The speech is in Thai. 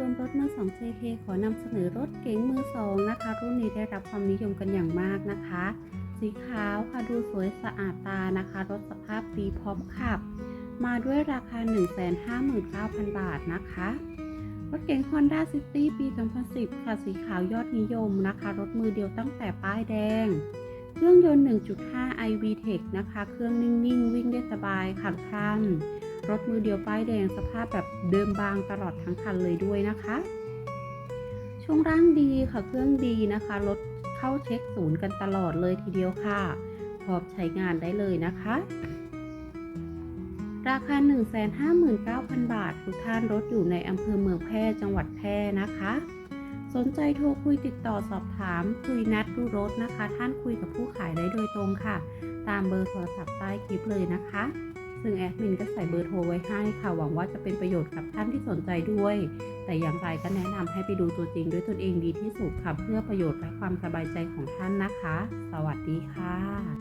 รวมรถมือ2 JK ขอนำเสนอรถเก๋งมือ2นะคะ รุ่นนี้ได้รับความนิยมกันอย่างมากนะคะ สีขาวค่ะดูสวยสะอาดตานะคะ รถสภาพดีพร้อมขับ มาด้วยราคา 159,000 บาทนะคะ รถเก๋ง Honda City ปี 2010 ค่ะ สีขาวยอดนิยมนะคะ รถมือเดียวตั้งแต่ป้ายแดง เครื่องยนต์ 1.5 iVTEC นะคะ เครื่องนิ่งๆ วิ่งได้สบายขับคล่ำ รถมือเดียวป้ายแดงสภาพแบบเดิมบางตลอดทั้งคันเลยด้วยนะคะ ช่วงร่างดีค่ะเครื่องดีนะคะรถเข้าเช็คศูนย์กันตลอดเลยทีเดียวค่ะ พร้อมใช้งานได้เลยนะคะ ราคา 159,000 บาท ทุกท่านรถอยู่ในอำเภอเมืองแพร่จังหวัดแพร่นะคะสนใจโทรคุยติดต่อสอบถาม คุยนัดดูรถนะคะ ท่านคุยกับผู้ขายได้โดยตรงค่ะ ตามเบอร์โทรศัพท์ใต้คลิปเลยนะคะ ซึ่งแอดมินก็ใส่เบอร์โทรไว้ให้ค่ะ หวังว่าจะเป็นประโยชน์กับท่านที่สนใจด้วย แต่อย่างไรก็แนะนำให้ไปดูตัวจริงด้วยตนเองดีที่สุดค่ะ เพื่อประโยชน์และความสบายใจของท่านนะคะ สวัสดีค่ะ